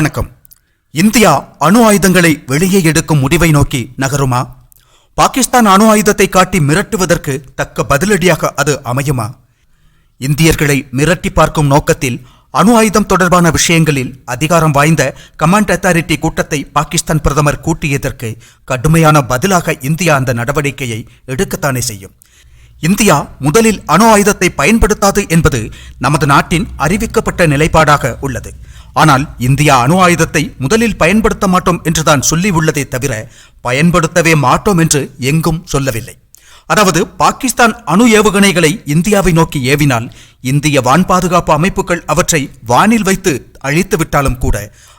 வணக்கம். இந்தியா அணு ஆயுதங்களை வெளியே எடுக்கும் முடிவை நோக்கி நகருமா? பாகிஸ்தான் அணு ஆயுதத்தை காட்டி மிரட்டுவதற்கு தக்க பதிலடியாக அது அமையுமா? இந்தியர்களை மிரட்டி பார்க்கும் நோக்கத்தில் அணு ஆயுதம் தொடர்பான விஷயங்களில் அதிகாரம் வாய்ந்த கமாண்ட் அத்தாரிட்டி கூட்டத்தை பாகிஸ்தான் பிரதமர் கூட்டியதற்கு கடுமையான பதிலாக இந்தியா அந்த நடவடிக்கையை எடுக்கத்தானே செய்யும். இந்தியா முதலில் அணு ஆயுதத்தை பயன்படுத்தாது என்பது நமது நாட்டின் அறிவிக்கப்பட்ட நிலைப்பாடாக உள்ளது. ஆனால் இந்தியா அணு ஆயுதத்தை முதலில் பயன்படுத்த மாட்டோம் என்றுதான் சொல்லி உள்ளதே தவிர பயன்படுத்தவே மாட்டோம் என்று எங்கும் சொல்லவில்லை. அதாவது பாகிஸ்தான் அணு ஏவுகணைகளை இந்தியாவை நோக்கி ஏவினால் இந்திய வான் பாதுகாப்பு அமைப்புகள் அவற்றை வானில் வைத்து அழித்துவிட்டாலும் கூட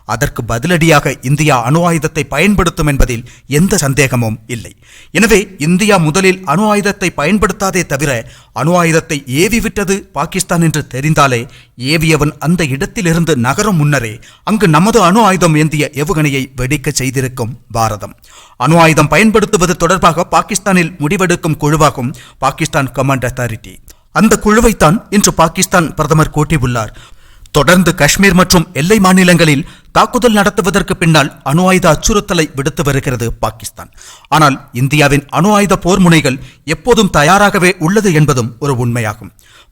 அதற்கு பதிலடியாக இந்தியா அணு ஆயுதத்தை பயன்படுத்தும் என்பதில் எந்த சந்தேகமும் இல்லை. எனவே இந்தியா முதலில் அணு ஆயுதத்தை பயன்படுத்தாதே தவிர அணு ஆயுதத்தை ஏவி விட்டது பாகிஸ்தான் என்று தெரிந்தாலே ஏவியவன் அந்த இடத்திலிருந்து நகரும் முன்னரே அங்கு நமது அணு ஆயுதம் ஏந்திய ஏவுகணையை வெடிக்க செய்திருக்கும் பாரதம். அணு ஆயுதம் பயன்படுத்துவது தொடர்பாக பாகிஸ்தானில் முடிவெடுக்கும் குழுவாகும் பாகிஸ்தான் கமாண்ட் அத்தாரிட்டி. அந்த குழுவைத்தான் இன்று பாகிஸ்தான் பிரதமர் கூட்டியுள்ளார். தொடர்ந்து காஷ்மீர் மற்றும் எல்லை மாநிலங்களில் தாக்குதல் நடத்துவதற்கு பின்னால் அணு ஆயுத அச்சுறுத்தலை விடுத்து வருகிறது பாகிஸ்தான். ஆனால் இந்தியாவின் அணு ஆயுத போர் முனைகள் எப்போதும் தயாராகவே உள்ளது என்பதும் ஒரு உண்மையாகும்.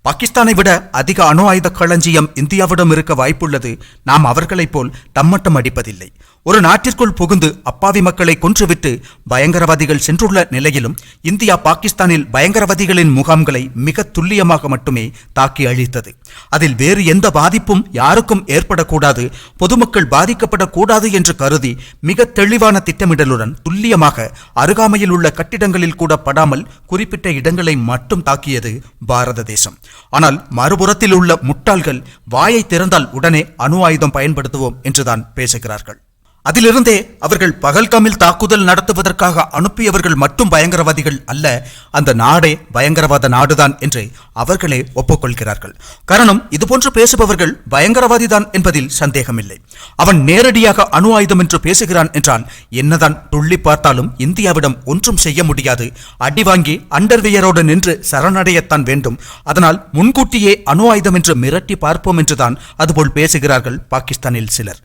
பாகிஸ்தானை விட அதிக அணு ஆயுத களஞ்சியம் இந்தியாவிடம் இருக்க வாய்ப்புள்ளது. நாம் அவர்களைப் போல் தம்மட்டம் அடிப்பதில்லை. ஒரு நாட்டிற்குள் புகுந்து அப்பாவி மக்களை கொன்றுவிட்டு பயங்கரவாதிகள் சென்றுள்ள நிலையிலும் இந்தியா பாகிஸ்தானில் பயங்கரவாதிகளின் முகாம்களை மிக துல்லியமாக மட்டுமே தாக்கி அழித்தது. அதில் வேறு எந்த பாதிப்பும் யாருக்கும் ஏற்படக்கூடாது பொதுமக்கள் பாதிக்கப்படக்கூடாது என்று கருதி மிக தெளிவான திட்டமிடலுடன் துல்லியமாக அருகாமையில் உள்ள கட்டிடங்களில் கூட படாமல் குறிப்பிட்ட இடங்களை மட்டும் தாக்கியது பாரத தேசம். ஆனால் மறுபுறத்தில் உள்ள முட்டாள்கள் வாயை திறந்தால் உடனே அணு ஆயுதம் பயன்படுத்துவோம் என்றுதான் பேசுகிறார்கள். அதிலிருந்தே அவர்கள் பகல்காமில் தாக்குதல் நடத்துவதற்காக அனுப்பியவர்கள் மட்டும் பயங்கரவாதிகள் அல்ல அந்த நாடே பயங்கரவாத நாடுதான் என்று அவர்களே ஒப்புக்கொள்கிறார்கள். காரணம் இதுபோன்று பேசுபவர்கள் பயங்கரவாதிதான் என்பதில் சந்தேகமில்லை. அவன் நேரடியாக அணு ஆயுதம் என்று பேசுகிறான் என்றால் என்னதான் துள்ளி பார்த்தாலும் இந்தியாவிடம் ஒன்றும் செய்ய முடியாது. அடி வாங்கி அண்டர்வியரோடு நின்று சரணடையத்தான் வேண்டும். அதனால் முன்கூட்டியே அணு ஆயுதம் என்று மிரட்டி பார்ப்போம் என்றுதான் அதுபோல் பேசுகிறார்கள் பாகிஸ்தானில் சிலர்.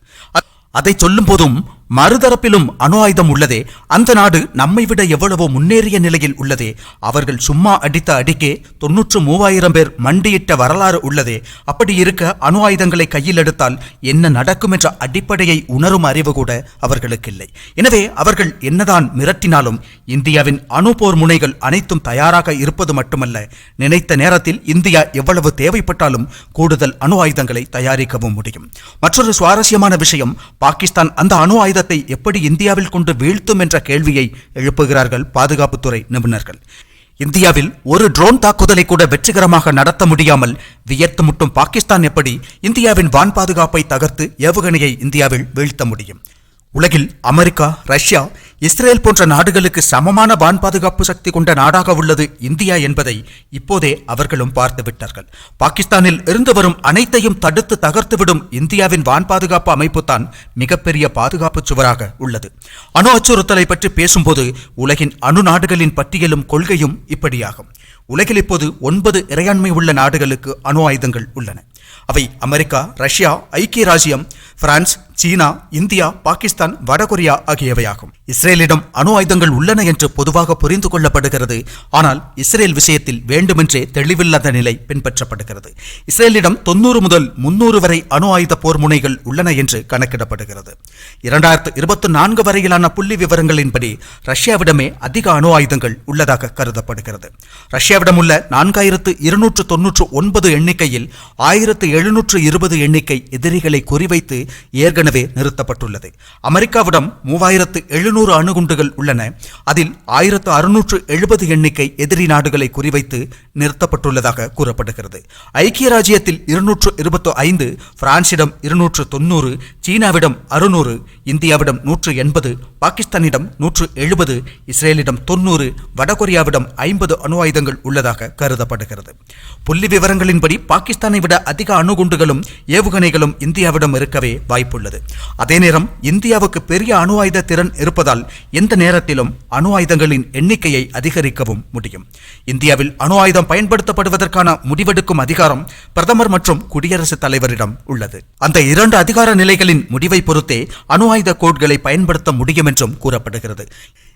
அதை சொல்லும் போதும் மறுதரப்பிலும் அணு ஆயுதம் உள்ளதே. அந்த நாடு நம்மை விட எவ்வளவோ முன்னேறிய நிலையில் உள்ளதே. அவர்கள் சும்மா அடித்த அடிக்கே தொன்னூற்று மூவாயிரம் பேர் மண்டியிட்ட வரலாறு உள்ளதே. அப்படி இருக்க அணு ஆயுதங்களை கையில் எடுத்தால் என்ன நடக்கும் என்ற அடிப்படையை உணரும் அறிவு கூட அவர்களுக்கு இல்லை. எனவே அவர்கள் என்னதான் மிரட்டினாலும் இந்தியாவின் அணு போர் முனைகள் அனைத்தும் தயாராக இருப்பது மட்டுமல்ல. நினைத்த நேரத்தில் இந்தியா எவ்வளவு தேவைப்பட்டாலும் கூடுதல் அணு ஆயுதங்களை தயாரிக்கவும் முடியும். மற்றொரு சுவாரஸ்யமான விஷயம் பாகிஸ்தான் அந்த அணு ஆயுத ஆயுதத்தை எப்படி இந்தியாவில் கொண்டு வீழ்த்தும் என்ற கேள்வியை எழுப்புகிறார்கள் பாதுகாப்புத்துறை நிபுணர்கள். இந்தியாவில் ஒரு ட்ரோன் தாக்குதலை கூட வெற்றிகரமாக நடத்த முடியாமல் வியர்த்து முட்டும் பாகிஸ்தான் எப்படி இந்தியாவின் வான் பாதுகாப்பை தகர்த்து ஏவுகணையை இந்தியாவில் வீழ்த்த முடியும்? உலகில் அமெரிக்கா ரஷ்யா இஸ்ரேல் போன்ற நாடுகளுக்கு சமமான வான் பாதுகாப்பு சக்தி கொண்ட நாடாக உள்ளது இந்தியா என்பதை இப்போதே அவர்களும் பார்த்து விட்டார்கள். பாகிஸ்தானில் இருந்து வரும் அனைத்தையும் தடுத்து தகர்த்துவிடும் இந்தியாவின் வான் பாதுகாப்பு அமைப்பு தான் மிகப்பெரிய பாதுகாப்பு சுவராக உள்ளது. அணு அச்சுறுத்தலை பற்றி பேசும்போது உலகின் அணு நாடுகளின் பட்டியலும் கொள்கையும் இப்படியாகும். உலகில் இப்போது ஒன்பது இறையாண்மை உள்ள நாடுகளுக்கு அணு ஆயுதங்கள் உள்ளன. அவை அமெரிக்கா ரஷ்யா ஐக்கிய ராஜ்யம் பிரான்ஸ் சீனா இந்தியா பாகிஸ்தான் வடகொரியா ஆகியவையாகும். இஸ்ரேலிடம் அணு ஆயுதங்கள் உள்ளன என்று பொதுவாக புரிந்து கொள்ளப்படுகிறது. ஆனால் இஸ்ரேல் விஷயத்தில் வேண்டுமென்றே தெளிவில்லாத நிலை பின்பற்றப்படுகிறது. இஸ்ரேலிடம் தொன்னூறு முதல் முன்னூறு வரை அணு ஆயுத போர் முனைகள் உள்ளன என்று கணக்கிடப்படுகிறது. இரண்டாயிரத்து இருபத்தி நான்கு வரையிலான புள்ளி விவரங்களின்படி ரஷ்யாவிடமே அதிக அணு ஆயுதங்கள் உள்ளதாக கருதப்படுகிறது. ரஷ்யாவிடம் உள்ள நான்காயிரத்து இருநூற்று தொன்னூற்று ஒன்பது எண்ணிக்கையில் ஆயிரத்து எழுநூற்று இருபது எண்ணிக்கை எதிரிகளை குறிவைத்து ஏற்கனவே நிறுத்தப்பட்டுள்ளது. அமெரிக்காவிடம் மூவாயிரத்து எழுநூறு அணுகுண்டுகள் உள்ளன. அதில் ஆயிரத்து அறுநூற்று எழுபது எண்ணிக்கை எதிரி நாடுகளை குறிவைத்து நிறுத்தப்பட்டுள்ளதாக கூறப்படுகிறது. ஐக்கிய ராஜ்யத்தில் இருநூற்று இருபத்தி ஐந்து பிரான்சிடம் இருநூற்று தொன்னூறு சீனாவிடம் அறுநூறு இந்தியாவிடம் நூற்று எண்பது பாகிஸ்தானிடம் நூற்று எழுபது இஸ்ரேலிடம் தொன்னூறு வடகொரியாவிடம் ஐம்பது அணு ஆயுதங்கள் உள்ளதாக கருதப்படுகிறது. புள்ளி விவரங்களின்படி பாகிஸ்தானை விட அதிக அணுகுண்டுகளும் ஏவுகணைகளும் இந்தியாவிடம் இருக்கவே வாய்ப்புள்ளது. அதே நேரம் இந்தியாவுக்கு பெரிய அணு ஆயுத திறன் இருப்பதால் எந்த நேரத்திலும் அணு ஆயுதங்களின் எண்ணிக்கையை அதிகரிக்கவும் முடியும். இந்தியாவில் அணு ஆயுதம் பயன்படுத்தப்படுவதற்கான முடிவெடுக்கும் அதிகாரம் பிரதமர் மற்றும் குடியரசுத் தலைவரிடம் உள்ளது. அந்த இரண்டு அதிகார நிலைகளின் நாடுகளின் முடிவை பொறுத்தே அணு ஆயுத கோட்களை பயன்படுத்த முடியும் என்றும் கூறப்படுகிறது.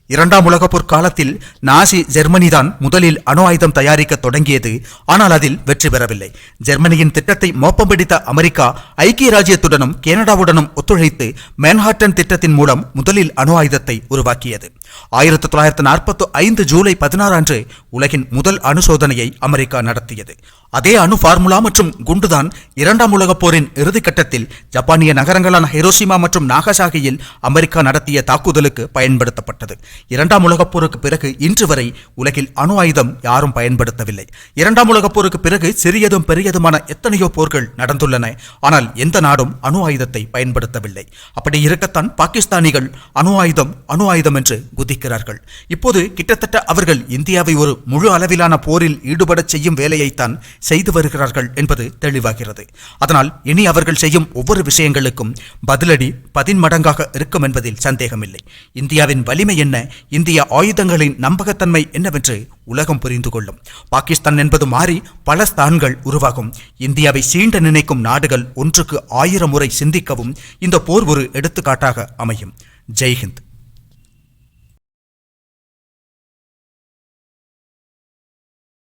இரண்டாம் உலகப் போர் காலத்தில் நாசி ஜெர்மனிதான் முதலில் அணு ஆயுதம் தயாரிக்க தொடங்கியது. ஆனால் அதில் வெற்றி பெறவில்லை. ஜெர்மனியின் திட்டத்தை மோப்பம் பிடித்த அமெரிக்கா ஐக்கிய ராஜ்யத்துடனும் கனடாவுடனும் ஒத்துழைத்து மேன்ஹாட்டன் திட்டத்தின் மூலம் முதலில் அணு ஆயுதத்தை உருவாக்கியது. ஆயிரத்தி தொள்ளாயிரத்தி நாற்பத்தி ஐந்து ஜூலை பதினாறு அன்று உலகின் முதல் அணு சோதனையை அமெரிக்கா நடத்தியது. அதே அணு ஃபார்முலா மற்றும் குண்டுதான் இரண்டாம் உலகப் போரின் இறுதிக்கட்டத்தில் ஜப்பானிய நகரங்களான ஹெரோசிமா மற்றும் நாகசாகியில் அமெரிக்கா நடத்திய தாக்குதலுக்கு பயன்படுத்தப்பட்டது. இரண்டாம் உலகப் போருக்கு பிறகு இன்று வரை உலகில் அணு ஆயுதம் யாரும் பயன்படுத்தவில்லை. இரண்டாம் உலகப் போருக்கு பிறகு சிறியதும் பெரியதுமான எத்தனையோ போர்கள் நடந்துள்ளன. ஆனால் எந்த நாடும் அணு ஆயுதத்தை பயன்படுத்தவில்லை. அப்படி இருக்கத்தான் பாகிஸ்தானிகள் அணு ஆயுதம் அணு ஆயுதம் என்று குதிக்கிறார்கள். இப்போது கிட்டத்தட்ட அவர்கள் இந்தியாவை ஒரு முழு அளவிலான போரில் ஈடுபடச் செய்யும் வேலையைத்தான் செய்து வருகிறார்கள் என்பது தெளிவாகிறது. அதனால் இனி அவர்கள் செய்யும் ஒவ்வொரு விஷயங்களுக்கும் பதிலடி பதின்மடங்காக இருக்கும் என்பதில் சந்தேகமில்லை. இந்தியாவின் வலிமை என்ன? இந்திய ஆயுதங்களின் நம்பகத்தன்மை என்னவென்று உலகம் புரிந்து கொள்ளும். பாகிஸ்தான் என்பது மாறி பல ஸ்தான்கள் உருவாகும். இந்தியாவை சீண்ட நினைக்கும் நாடுகள் ஒன்றுக்கு ஆயிரம் முறை சிந்திக்கவும் இந்த போர் ஒரு எடுத்துக்காட்டாக அமையும். ஜெய்ஹிந்த்.